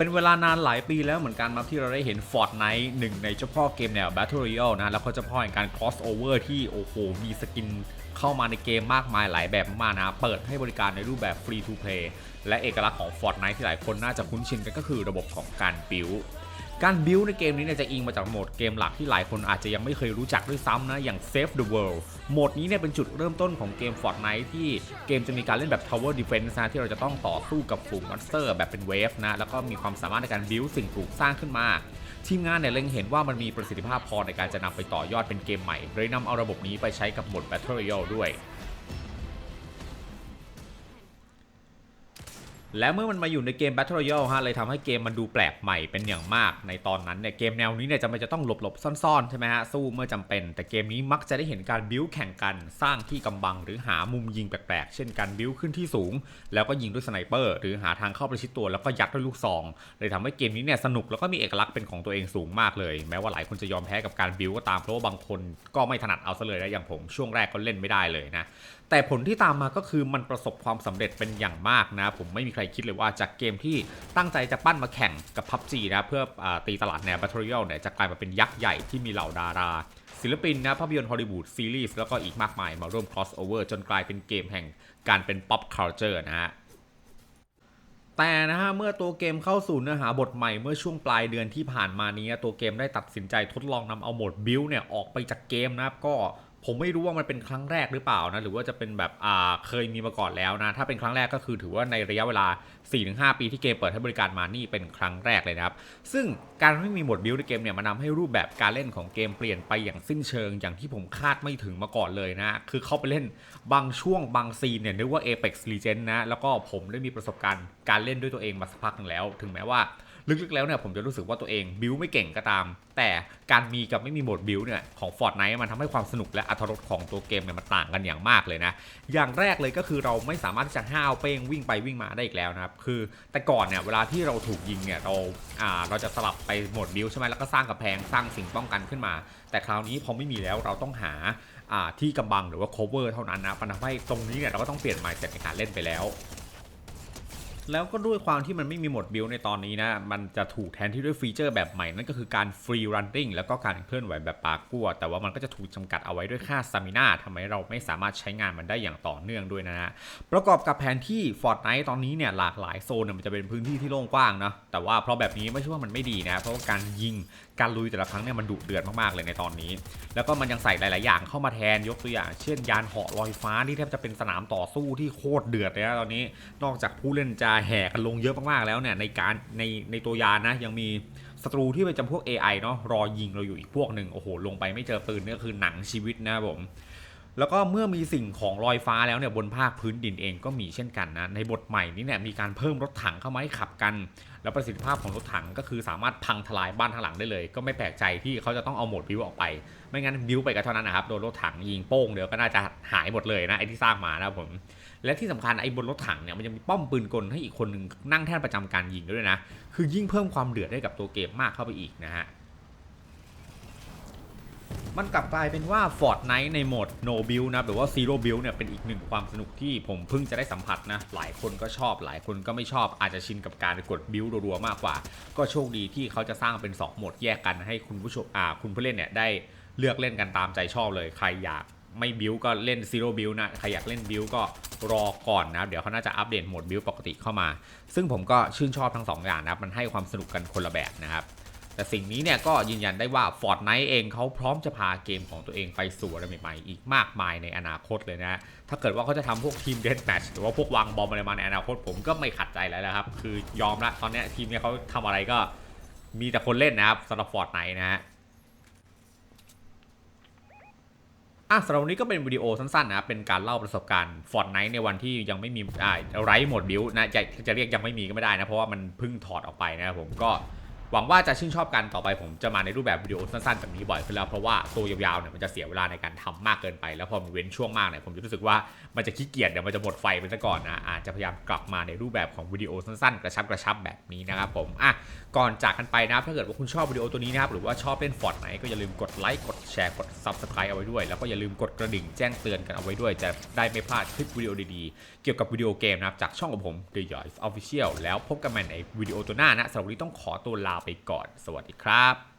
เป็นเวลานานหลายปีแล้วเหมือนกันมาที่เราได้เห็น Fortnite หนึ่งในเจ้าพ่อเกมแนว Battle Royale นะ แล้วก็เจ้าพ่อแห่งการ cross over ที่โอ้โห มีสกินเข้ามาในเกมมากมายหลายแบบมากนะ เปิดให้บริการในรูปแบบ free to play และเอกลักษณ์ของ Fortnite ที่หลายคนน่าจะคุ้นชินกันก็คือระบบของการบิ i l การบิวในเกมนี้เนี่ยจะอิงมาจากโหมดเกมหลักที่หลายคนอาจจะยังไม่เคยรู้จักด้วยซ้ำนะ อย่าง Save the World โหมดนี้เนี่ยเป็นจุดเริ่มต้นของเกม Fortnite ที่เกมจะมีการเล่นแบบ Tower Defense นะที่เราจะต้องต่อสู้กับฝูงมอนสเตอร์แบบเป็นเวฟนะ แล้วก็มีความสามารถในการบิวสิ่งปลูกสร้างขึ้นมา ทีมงานเนี่ยเล็งเห็นว่ามันมีประสิทธิภาพพอในการจะนำไปต่อยอดเป็นเกมใหม่เลยนำเอาระบบนี้ไปใช้กับโหมด Battle Royale ด้วย และเมื่อมันมาอยู่ในเกม Battle Royale ฮะเลยทำให้เกมมันดูแปลกใหม่เป็นอย่างมากในตอนนั้นเนี่ยเกมแนวนี้เนี่ยจำเป็นจะต้องหลบหลบซ่อนๆใช่ไหมฮะสู้เมื่อจำเป็น แต่เกมนี้มักจะได้เห็นการบิวแข่งกันสร้างที่กำบังหรือหามุมยิงแปลกๆ เช่นการบิวขึ้นที่สูง แล้วก็ยิงด้วยสไนเปอร์หรือหาทางเข้าประชิดตัวแล้วก็ยัดด้วยลูกซอง เลยทำให้เกมนี้เนี่ยสนุกแล้วก็มีเอกลักษณ์เป็นของตัวเองสูงมากเลย แม้ว่าหลายคนจะยอมแพ้กับการบิวก็ตามเพราะว่าบางคนก็ไม่ถนัดเอาซะเลยนะอย่างผมช่วงแรกก็เล่นไม่ได้เลยนะแต่ผลที่ตามมาก็คือมันประสบความสำเร็จเป็นอย่างมากนะผมไม่มีใครคิดเลยว่าจากเกมที่ตั้งใจจะปั้นมาแข่งกับ PUBG นะเพื่ออตีตลาดแนว Battle Royale เนี่ยจะกลายมาเป็นยักษ์ใหญ่ที่มีเหล่าดาราศิลปินนะภาพยนตร์ฮอลลีวูดซีรีส์แล้วก็อีกมากมายมาร่วม crossover จนกลายเป็นเกมแห่งการเป็น pop culture นะฮะแต่นะฮะเมื่อตัวเกมเข้าสู่เนื้อหาบทใหม่เมื่อช่วงปลายเดือนที่ผ่านมานี้ตัวเกมได้ตัดสินใจทดลองนำเอาโหมดบิลเนี่ยออกไปจากเกมนะครับก็ ผมไม่รู้ว่ามันเป็นครั้งแรกหรือเปล่านะหรือว่าจะเป็นแบบอ่าเคยมีมาก่อนแล้วนะถ้าเป็นครั้งแรกก็คือถือว่าในระยะเวลา 4-5 ปีที่เกมเปิดให้บริการมานี่เป็นครั้งแรกเลยนะครับ ซึ่งการไม่มีหมดบิลในเกมเนี่ยมันนำให้รูปแบบการเล่นของเกมเปลี่ยนไปอย่างสิ้นเชิง อย่างที่ผมคาดไม่ถึงมาก่อนเลยนะ คือเข้าไปเล่นบางช่วงบางซีนเนี่ยนึกว่า Apex Legends นะแล้วก็ผมได้มีประสบการณ์การเล่นด้วยตัวเองมาสักพักนึงแล้ว ถึงแม้ว่า ลึกๆแล้วเนี่ยผมจะรู้สึกว่าตัวเองบิวไม่เก่งก็ตาม แต่การมีกับไม่มีโหมดบิวเนี่ยของ Fortnite มันทำให้ความสนุกและอรรถรสของตัวเกมเนี่ยมันต่างกันอย่างมากเลยนะ อย่างแรกเลยก็คือเราไม่สามารถที่จะห้าวเป้งวิ่งไปวิ่งมาได้อีกแล้วนะครับ คือแต่ก่อนเนี่ยเวลาที่เราถูกยิงเนี่ยเราอ่าเราจะสลับไปโหมดบิวใช่ไหมแล้วก็สร้างกำแพงสร้างสิ่งป้องกันขึ้นมา แต่คราวนี้พอไม่มีแล้วเราต้องหาอ่าที่กำบังหรือว่า cover เท่านั้นนะมันทำให้ตรงนี้เนี่ยเราก็ต้องเปลี่ยน mindset ในการเล่นไปแล้ว แล้วก็ด้วยความที่มันไม่มีหมดบิลในตอนนี้นะ มันจะถูกแทนที่ด้วยฟีเจอร์แบบใหม่ นั่นก็คือการฟรีรันติ้งแล้วก็การเคลื่อนไหวแบบปากกัวแต่ว่ามันก็จะถูกจำกัดเอาไว้ด้วยค่าสตามินาทำให้เราไม่สามารถใช้งานมันได้อย่างต่อเนื่องด้วยนะฮะ ประกอบกับแผนที่ Fortnite ตอนนี้เนี่ยหลากหลายโซนเนี่ยมันจะเป็นพื้นที่ที่โล่งกว้างนะแต่ว่าเพราะแบบนี้ไม่ใช่ว่ามันไม่ดีนะ เพราะว่าการยิงการลุยแต่ละครั้งเนี่ยมันดุเดือดมากๆเลยในตอนนี้ แล้วก็มันยังใส่หลาย ๆ อย่างเข้ามาแทนยกตัวอย่าง เช่นยานเหาะลอยฟ้าที่แทบจะเป็นสนามต่อสู้ที่โคตรเดือดเลยนะตอนนี้ นอกจากผู้เล่นจะแห่กันลงเยอะมากๆแล้วเนี่ยในการในในตัวยานนะยังมีศัตรูที่เป็นจำพวก AI เนาะรอยิงเราอยู่อีกพวกหนึ่งโอ้โหลงไปไม่เจอปืนนี่ก็คือหนังชีวิตนะครับผม แล้วก็เมื่อมีสิ่งของลอยฟ้าแล้วเนี่ยบนภาคพื้นดินเองก็มีเช่นกันนะในบทใหม่นี้เนี่ยมีการเพิ่มรถถังเข้ามาให้ขับกัน แล้วประสิทธิภาพของรถถังก็คือสามารถพังทลายบ้านข้างหลังได้เลย ก็ไม่แปลกใจที่เขาจะต้องเอาโหมดบิวออกไป ไม่งั้นบิวไปก็เท่านั้นนะครับโดนรถถังยิงโป้งเดี๋ยวก็น่าจะหายหมดเลยนะไอ้ที่สร้างมานะผมและที่สำคัญไอ้บนรถถังเนี่ยมันจะมีป้อมปืนกลให้อีกคนหนึ่งนั่งแท่นประจำการยิงด้วยนะคือยิ่งเพิ่มความเดือดให้กับตัวเกมมากเข้าไปอีกนะฮะ มันกลับกลายเป็นว่า Fortnite ในโหมด No Build นะหรือว่า Zero Build เนี่ยเป็นอีกหนึ่งความสนุกที่ผมเพิ่งจะได้สัมผัสนะ หลายคนก็ชอบ หลายคนก็ไม่ชอบอาจจะชินกับการกด Build รัวๆมากกว่า ก็โชคดีที่เขาจะสร้างเป็น 2 โหมดแยกกันให้คุณผู้ชมอ่าคุณผู้เล่นเนี่ยได้เลือกเล่นกันตามใจชอบเลยใครอยากไม่บิวก็เล่น Zero Build นะ ใครอยากเล่นบิวก็รอก่อนนะ เดี๋ยวเขาน่าจะอัปเดตโหมดบิวปกติเข้ามา ซึ่งผมก็ชื่นชอบทั้งสองอย่างนะ มันให้ความสนุกกันคนละแบบนะครับ แต่สิ่งนี้เนี่ยก็ยืนยันได้ว่า Fortnite เองเขาพร้อมจะพาเกมของตัวเองไปสู่อะไรใหม่ๆ อีกมากมายในอนาคตเลยนะ ถ้าเกิดว่าเขาจะทำพวกทีมเด t แมชหรือว่าพวกวางบอมอะไรมาในอนาคตผมก็ไม่ขัดใจแล้วนะครับ คือยอมละตอนนี้ทีมเนี้ยเขาทำอะไรก็มีแต่คนเล่นนะครับสำหรับ Fortnite นะฮะอะสำหรับวันนี้ก็เป็นวิดีโอสั้นๆนะครับเป็นการเล่าประสบการณ์ Fortnite ในวันที่ยังไม่มีอ่าไร้หมดบิวนะจะจะเรียกยังไม่มีก็ไม่ได้นะ เพราะว่ามันเพิ่งถอดออกไปนะครับผมก็ หวังว่าจะชื่นชอบกันต่อไปผมจะมาในรูปแบบวิดีโอสั้นๆแบบนี้บ่อยขึ้นแล้วเพราะว่าตัวยาวๆเนี่ยมันจะเสียเวลาในการทำมากเกินไป แล้วพอมันเว้นช่วงมากเนี่ยผมจะรู้สึกว่ามันจะขี้เกียจเดี๋ยวมันจะหมดไฟไปซะก่อนนะอาจจะพยายามกลับมาในรูปแบบของวิดีโอสั้นๆ กระชับกระชับแบบนี้นะครับผมอะก่อนจากกันไปนะครับถ้าเกิดว่าคุณชอบวิดีโอตัวนี้นะครับหรือว่าชอบเล่นฟอร์ดไหนก็อย่าลืมกดไลค์กดแชร์กด subscribe เอาไว้ด้วย แล้วก็อย่าลืมกดกระดิ่งแจ้งเตือนกันเอาไว้ด้วย จะได้ไม่พลาดคลิปวิดีโอดีๆ เกี่ยวกับวิดีโอเกมนะครับจากช่องของผม The Yoy Official แล้วพบกันใหม่ในวิดีโอตัวหน้านะสำหรับวันนี้ต้องขอตัวลาไปก่อน สวัสดีครับ